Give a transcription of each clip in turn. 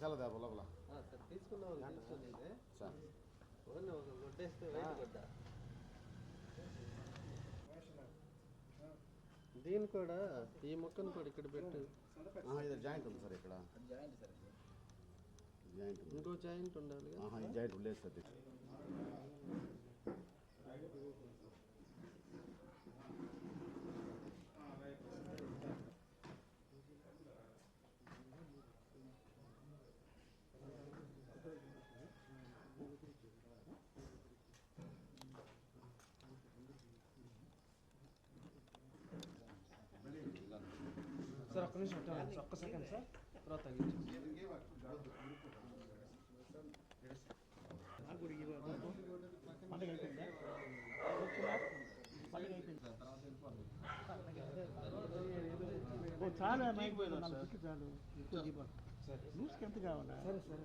సెల దేప లోపల. దీని కూడా ఈ మొక్కను కూడా ఇక్కడ పెట్టు. ఇది జాయింట్ ఉంది సార్ ఇక్కడ. జాయింట్ ఇంకో జాయింట్ ఉండాలి జాయింట్ లేదు సార్ సార్ ఒక్క నిమిషం ఉంటాను సార్ ఒక్క సెకండ్ సార్ తర్వాత తగ్గించు చాలా చాలు ఎక్కువ దీపం లూస్కి ఎంత కావాలా? సరే సరే.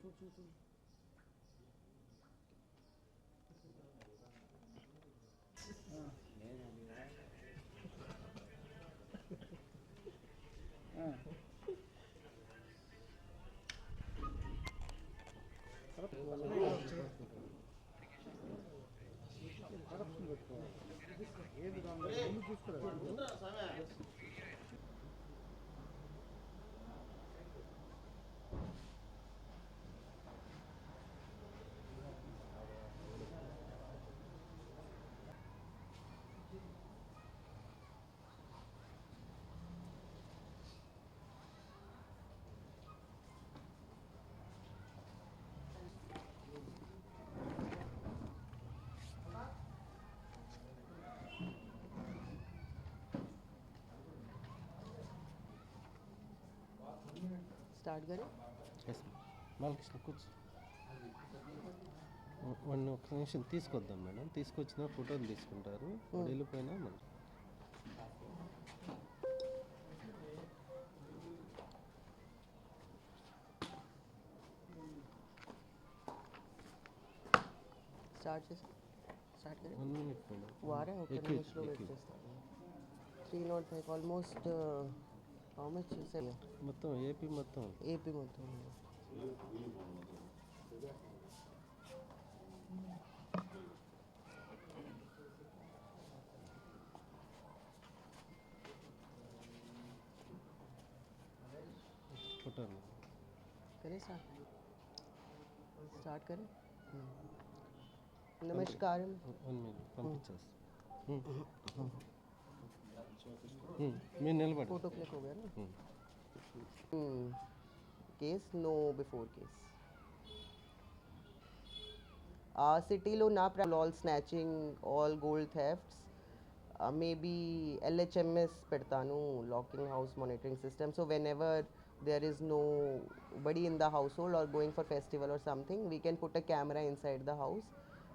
둘둘둘 응. 얘들아 너무 좋더라. స్టార్ట్ కరే బాలకృష్ణ కూర్చో. వన్ ఒక్క నిమిషం తీసుకొద్దాం మేడం. తీసుకొచ్చిన ఫోటోలు తీసుకుంటారు. వాడు వెళ్ళిపోయినా మనం స్టార్ట్ చేసి. స్టార్ట్ కరే వన్ మినిట్ మేడం వారే ఒక నిమిషంలో వెయిట్. చేస్తాను three not five almost how much చేసాను మొత్తం ఏపీ మొత్తం ఏపీ మొత్తం ఫోటోలు करे स्टार्ट स्टार्ट करें नमस्कार వన్ मैं नेल बटन फोटो क्लिक हो गया ना case no before case uh, city loan up all snatching all gold thefts. uh, maybe lhms pertanu locking house monitoring system. So whenever there is nobody in the household or going for festival or something we can put a camera inside the house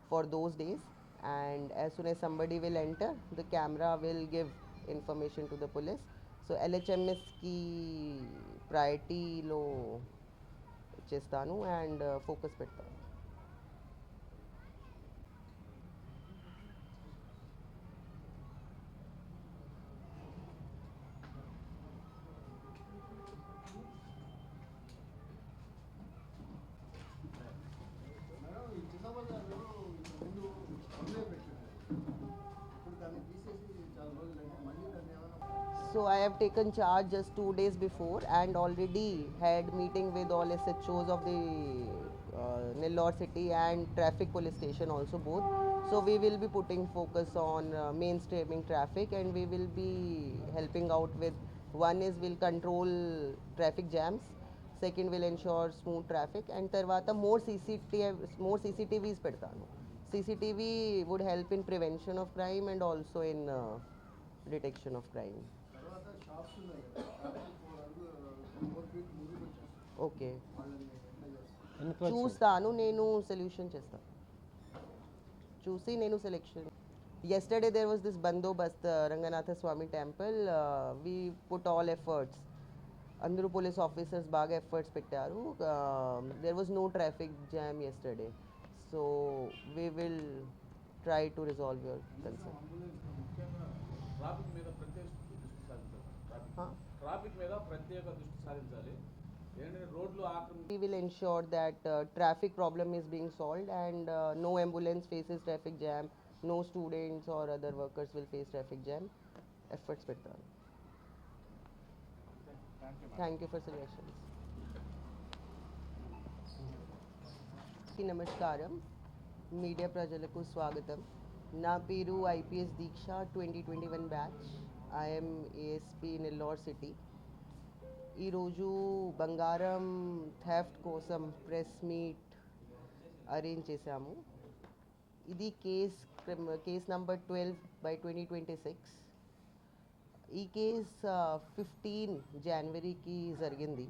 for those days. And as soon as somebody will enter the camera will give information to the police so ఎల్హెచ్ఎంఎస్కి ప్రయారిటీలో చేస్తాను and focus పెడతాను So I have taken charge just two days before and already had meeting with all SHOs of the uh, Nellore city and traffic police station also both. So we will be putting focus on uh, mainstreaming traffic and we will be helping out with one is will control traffic jams second will ensure smooth traffic and tarvata more CCTV more CCTVs pedtanu CCTV would help in prevention of crime and also in uh, detection of crime తర్వాత shops ఉన్నాయి కదా traffic పోవడానికి four feet movie వచ్చేస్తుంది Okay. వాళ్ళని ఎట్లా చేస్తారు ఎన్ని percent చూస్తాను నేను సొల్యూషన్ చేస్తాను చూసి నేను selection yesterday there was this bandobast uh, Ranganatha Swamy temple we put all efforts అందరూ పోలీస్ ఆఫీసర్స్ బాగా ఎఫర్ట్స్ పెట్టారు there was no traffic jam yesterday so we will try to resolve your concern ముఖ్యంగా traffic మీద ప్రత్యేక దృష్టి సాధించాలి traffic traffic మీద ప్రత్యేక దృష్టి సాధించాలి ఏంటంటే రోడ్లు ఆక్రమించి we will ensure that uh, traffic problem is being solved and uh, no ambulance faces traffic jam no students or other workers will face traffic jam efforts పెడతారు థ్యాంక్ యూ ఫర్ సజెషన్స్ నమస్కారం media ప్రజలకు స్వాగతం నా పేరు IPS Deeksha twenty twenty one batch I'm ASP Nellore city ఈరోజు బంగారం theft కోసం press meet arrange చేశాము. ఇది case case number twelve by twenty twenty six ఈ కేస్ ఫిఫ్టీన్ జనవరికి జరిగింది.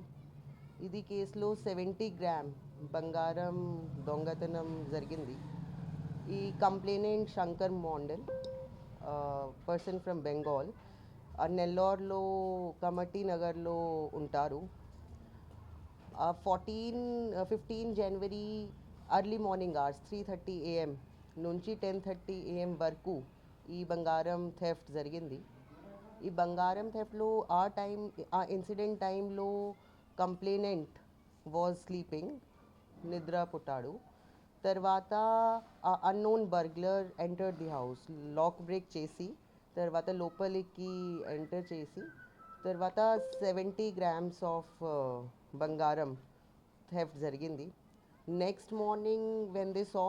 ఇది కేసులో సెవెంటీ గ్రామ్ బంగారం దొంగతనం జరిగింది. ఈ complainant Shankar Mondal person from Bengal నెల్లూరులో కమటి నగర్లో ఉంటారు fourteen fifteen January early morning hours three thirty AM నుంచి టెన్ థర్టీ ఏఎం వరకు ఈ బంగారం థెఫ్ట్ జరిగింది. ఈ బంగారం థెఫ్ట్లో ఆ టైం ఆ ఇన్సిడెంట్ టైంలో కంప్లైనెంట్ వాజ్ స్లీపింగ్ నిద్ర పుట్టాడు. తర్వాత ఆ unknown burglar enter the house lock break చేసి తర్వాత లోపలికి ఎంటర్ చేసి తర్వాత సెవెంటీ గ్రామ్స్ ఆఫ్ బంగారం థెఫ్ట్ జరిగింది. Next morning when they saw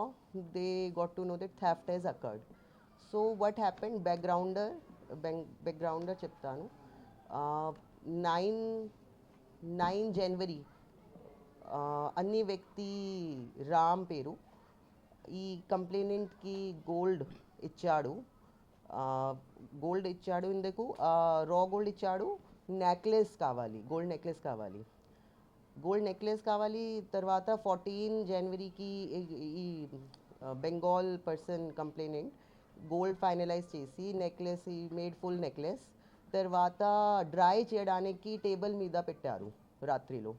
they got to know that theft has occurred so what happen backgrounder backgrounder చెప్తాను. నైన్ నైన్ జనవరి అన్ని వ్యక్తి రామ్ పేరు. ఈ కంప్లైనెంట్కి గోల్డ్ ఇచ్చాడు. గోల్డ్ ఇచ్చాడు ఇందుకు. రా గోల్డ్ ఇచ్చాడు. నెక్లెస్ కావాలి. గోల్డ్ నెక్లెస్ కావాలి. గోల్డ్ నెక్లెస్ కావాలి. తర్వాత ఫార్టీన్ జనవరికి ఈ Bengal person complainant gold finalize చేసి నెక్లెస్ ఈ మేడ్ ఫుల్ నెక్లెస్ తర్వాత డ్రై చేయడానికి టేబుల్ మీద పెట్టారు రాత్రిలో.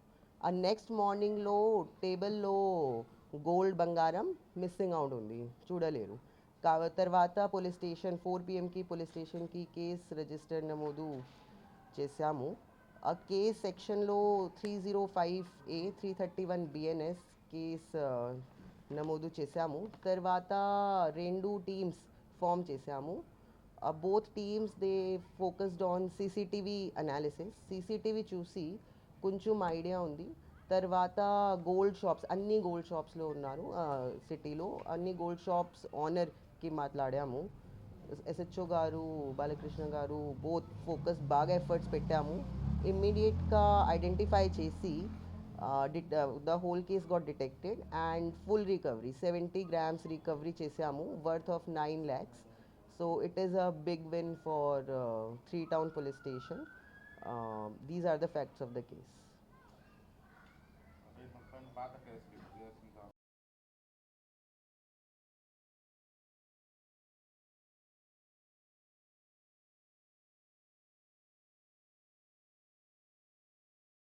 ఆ నెక్స్ట్ మార్నింగ్లో టేబుల్లో గోల్డ్ బంగారం మిస్సింగ్ అవుట్ ఉంది. చూడలేరు. తర్వాత పోలీస్ స్టేషన్ ఫోర్ పిఎంకి పోలీస్ స్టేషన్కి కేస్ రిజిస్టర్ నమోదు చేశాము. ఆ కేస్ సెక్షన్లో three zero five A three thirty one BNS case నమోదు చేశాము. తర్వాత రెండు టీమ్స్ ఫామ్ చేశాము. Both teams they focused on CCTV analysis. CCTV చూసి కొంచెం ఐడియా ఉంది. తర్వాత గోల్డ్ షాప్స్ అన్ని గోల్డ్ షాప్స్లో ఉన్నారు సిటీలో. అన్ని గోల్డ్ షాప్స్ ఓనర్కి మాట్లాడాము ఎస్హెచ్ఓ గారు బాలకృష్ణ గారు బోత్ ఫోకస్ బాగా ఎఫర్ట్స్ పెట్టాము ఇమ్మీడియట్గా ఐడెంటిఫై చేసి the whole case got detected and full recovery seventy grams recovery చేసాము worth of nine lakhs so it is a big win for three town police station these are the facts of the case పాత case